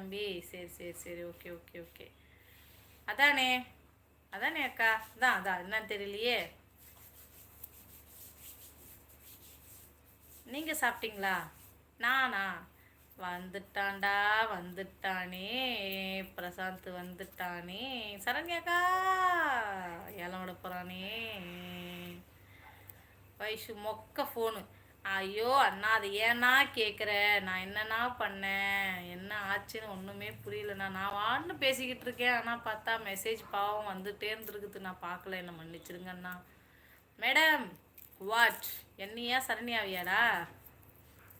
தம்பி. சரி சரி சரி. Okay okay okay. அதானே? அதானே அக்கா? அதான் அதான் என்னன்னு தெரியலையே. நீங்கள் சாப்பிட்டீங்களா? நானா? வந்துட்டான்டா வந்துட்டானே. பிரசாந்த் வந்துட்டானே. சரண்யாக்கா ஏலம் விட போகிறானே வயசு மொக்க ஃபோனு ஐயோ அண்ணா அது ஏன்னா கேட்குற நான் என்னண்ணா பண்ணேன்? என்ன ஆச்சுன்னு ஒன்றுமே புரியலண்ணா. நான் வான்னு பேசிக்கிட்டு இருக்கேன். ஆனால் பார்த்தா மெசேஜ் பாவம் வந்துட்டே இருந்துருக்குது. நான் பார்க்கல. என்னை மன்னிச்சிருங்க அண்ணா. மேடம் வாட் என்னையா சரணியாவியாடா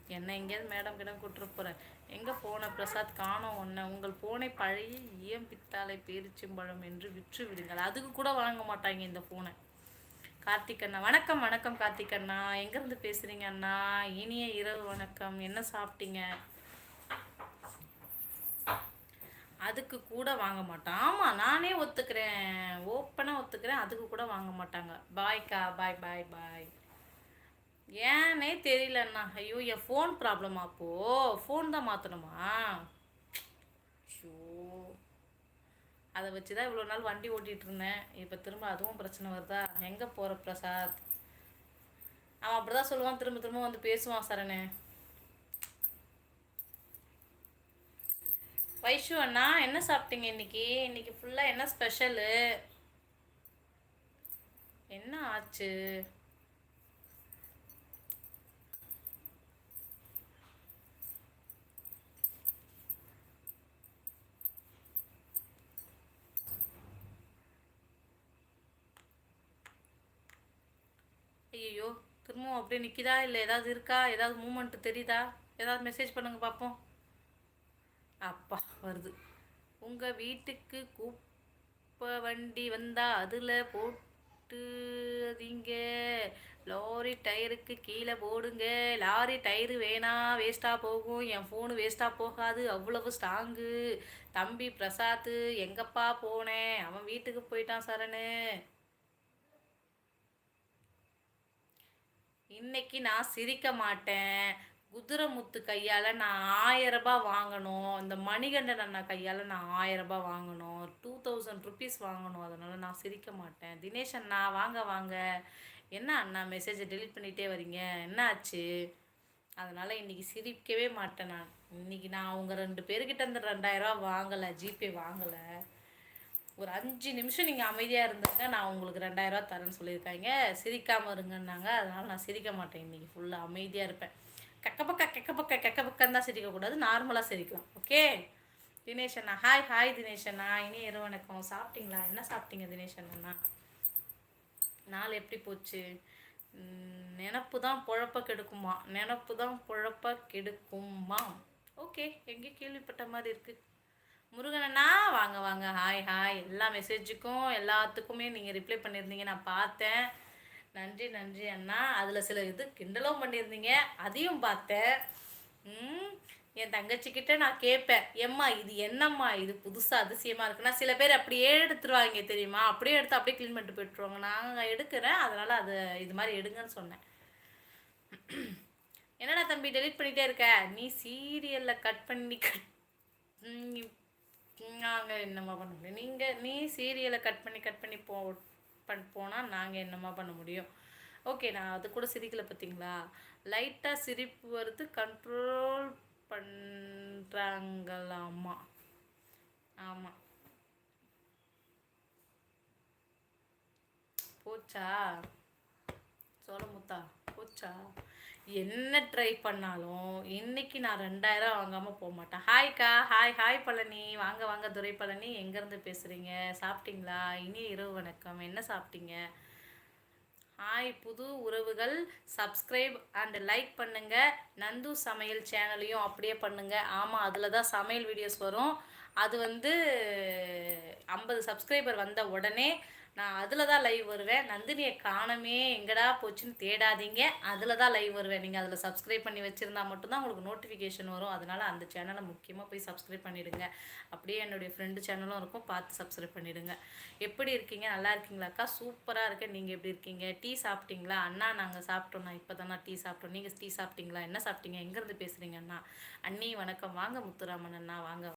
என்ன எங்கேயாவது மேடம் கிட்ட கூப்பிட்டு போகிறேன் எங்கே போன? பிரசாத் காணோம் ஒன்று உங்கள் போனை பழைய இயம்பித்தாலை பேரிச்சம்பழம் என்று விற்று விடுங்கள். அதுக்கு கூட வாங்க மாட்டாங்க இந்த ஃபோனை கார்த்திக் அண்ணா. வணக்கம் வணக்கம் கார்த்திக் அண்ணா. எங்கேருந்து பேசுகிறீங்க அண்ணா? இனிய இரவு வணக்கம். என்ன சாப்பிட்டீங்க? அதுக்கு கூட வாங்க மாட்டான் ஆமாம் நானே ஒத்துக்கிறேன். ஓப்பனாக ஒத்துக்கிறேன். அதுக்கு கூட வாங்க மாட்டாங்க. பாய்க்கா பாய் பாய் பாய் ஏன்னே தெரியலண்ணா ஐயோ என் ஃபோன் ப்ராப்ளமா அப்போது ஃபோன் தான் மாற்றணுமா அதை வச்சு தான் இவ்வளோ நாள் வண்டி ஓட்டிகிட்டு இருந்தேன் இப்போ திரும்ப அதுவும் பிரச்சனை வருதா? எங்கே போகிற பிரசாத்? அவன் அப்படி தான் சொல்லுவான். திரும்ப திரும்ப வந்து பேசுவான் சரணே வைஷு அண்ணா என்ன சாப்பிட்டீங்க இன்னைக்கு? இன்னைக்கு ஃபுல்லாக என்ன ஸ்பெஷலு என்ன ஆச்சு ஐயோ திரும்பவும் அப்படியே நிற்கிதா இல்லை ஏதாவது இருக்கா? ஏதாவது மூமெண்ட் தெரியுதா? ஏதாவது மெசேஜ் பண்ணுங்கள் பார்ப்போம் அப்பா வருது. உங்கள் வீட்டுக்கு குப்பை வண்டி வந்தால் அதில் போட்டுதீங்க லாரி டயருக்கு கீழே போடுங்க. லாரி டயரு வேணா வேஸ்ட்டாக போகும். என் ஃபோனு வேஸ்ட்டாக போகாது. அவ்வளவு ஸ்ட்ராங்கு தம்பி பிரசாத்து எங்கப்பா போனேன் அவன் வீட்டுக்கு போயிட்டான் சரணு. இன்னைக்கு நான் சிரிக்க மாட்டேன். குதிரைமுத்து கையால் நான் ஆயிரம் ரூபாய் வாங்கணும். இந்த மணிகண்டன் அண்ணா கையால் நான் ஆயிரம் ரூபாய் வாங்கணும். டூ தௌசண்ட் ருபீஸ் வாங்கணும். அதனால் நான் சிரிக்க மாட்டேன். தினேஷ் அண்ணா வாங்க வாங்க. என்ன அண்ணா மெசேஜை டெலிட் பண்ணிகிட்டே வரீங்க? என்ன ஆச்சு அதனால் இன்றைக்கி சிரிக்கவே மாட்டேன் நான். இன்றைக்கி நான் அவங்க ரெண்டு பேர்கிட்ட இந்த ரெண்டாயிரரூவா வாங்கலை ஜிபே வாங்கலை. ஒரு அஞ்சு நிமிஷம் நீங்கள் அமைதியாக இருந்துங்க. நான் உங்களுக்கு ரெண்டாயிரரூவா தரேன்னு சொல்லியிருக்காங்க. சிரிக்காமல் இருங்கன்னாங்க. அதனால் நான் சிரிக்க மாட்டேன் இன்றைக்கி ஃபுல்லாக அமைதியாக இருப்பேன். கக்க பக்க கெக்க பக்க கெக்க பக்கம் தான் சிரிக்கக்கூடாது. நார்மலாக சிரிக்கலாம். ஓகே தினேஷ் அண்ணா. ஹாய் ஹாய் தினேஷ் அண்ணா. இனி இரவு வணக்கம். சாப்பிட்டீங்களா? என்ன சாப்பிட்டீங்க தினேஷ் அண்ணா? நாள் எப்படி போச்சு? நினப்பு தான் பொழப்ப கெடுக்குமா? நினப்பு தான் பொழப்ப கெடுக்குமா? ஓகே எங்கேயும் கேள்விப்பட்ட மாதிரி இருக்குது முருகன் அண்ணா வாங்க வாங்க. ஹாய் ஹாய் எல்லா மெசேஜுக்கும் எல்லாத்துக்குமே நீங்கள் ரிப்ளை பண்ணியிருந்தீங்க. நான் பார்த்தேன். நன்றி நன்றி அண்ணா. அதில் சில இது கிண்டலும் பண்ணியிருந்தீங்க. அதையும் பார்த்தேன். என் தங்கச்சிக்கிட்ட நான் கேட்பேன். ஏம்மா இது என்னம்மா? இது புதுசாக அதிசயமாக இருக்குன்னா? சில பேர் அப்படியே எடுத்துருவாங்க தெரியுமா? அப்படியே எடுத்து அப்படியே க்ளீன் பண்ணிட்டு போயிட்டுருவாங்க. நாங்கள் எடுக்கிறேன். அதனால் அது இது மாதிரி எடுங்கன்னு சொன்னேன். என்னடா தம்பி டெலீட் பண்ணிகிட்டே இருக்க? நீ சீரியலில் கட் பண்ணி கட் என்னம்மா பண்ண முடியும்? நீங்கள் நீ சீரியலை கட் பண்ணி கட் பண்ணி போ பண் போனால் நாங்கள் என்னம்மா பண்ண முடியும்? ஓகே நான் அது கூட சிரிக்கலை பார்த்தீங்களா லைட்டாக சிரிப்பு வருது கண்ட்ரோல் பண்ணுறாங்களாமா ஆமாம் போச்சா? சோழமுத்தா போச்சா? என்ன ட்ரை பண்ணாலும் இன்னைக்கு நான் ரெண்டாயிரம் வாங்காமல் போக மாட்டேன். ஹாய்க்கா ஹாய் ஹாய் பழனி. வாங்க வாங்க துரை பழனி. எங்கேருந்து பேசுகிறீங்க சாப்பிட்டீங்களா? இனிய இரவு வணக்கம். என்ன சாப்பிட்டீங்க? ஹாய் புது உறவுகள். சப்ஸ்கிரைப் அண்ட் லைக் பண்ணுங்கள் நந்து சமையல் சேனலையும் அப்படியே பண்ணுங்கள் ஆமாம் அதில் தான் சமையல் வீடியோஸ் வரும். அது வந்து ஐம்பது சப்ஸ்கிரைபர் வந்த உடனே நான் அதில் தான் லைவ் வருவேன். நந்தினியை காணமே எங்கடா போச்சுன்னு தேடாதீங்க. அதில் தான் லைவ் வருவேன். நீங்கள் அதில் சப்ஸ்கிரைப் பண்ணி வச்சுருந்தா மட்டும்தான் உங்களுக்கு நோட்டிஃபிகேஷன் வரும். அதனால் அந்த சேனலை முக்கியமாக போய் சப்ஸ்கிரைப் பண்ணிவிடுங்க அப்படியே என்னுடைய ஃப்ரெண்டு சேனலும் இருக்கும். பார்த்து சப்ஸ்கிரைப் பண்ணிவிடுங்க எப்படி இருக்கீங்க? நல்லா இருக்கீங்களாக்கா சூப்பராக இருக்கேன். நீங்கள் எப்படி இருக்கீங்க? டீ சாப்பிட்டீங்களா? அண்ணா நாங்கள் சாப்பிட்டோம். நான் இப்போ தானே டீ சாப்பிட்டோம். நீங்கள் டீ சாப்பிட்டீங்களா? என்ன சாப்பிட்டீங்க? எங்கேருந்து பேசுகிறீங்க அண்ணா? அண்ணி வணக்கம். வாங்க முத்துராமன் அண்ணா. வாங்க.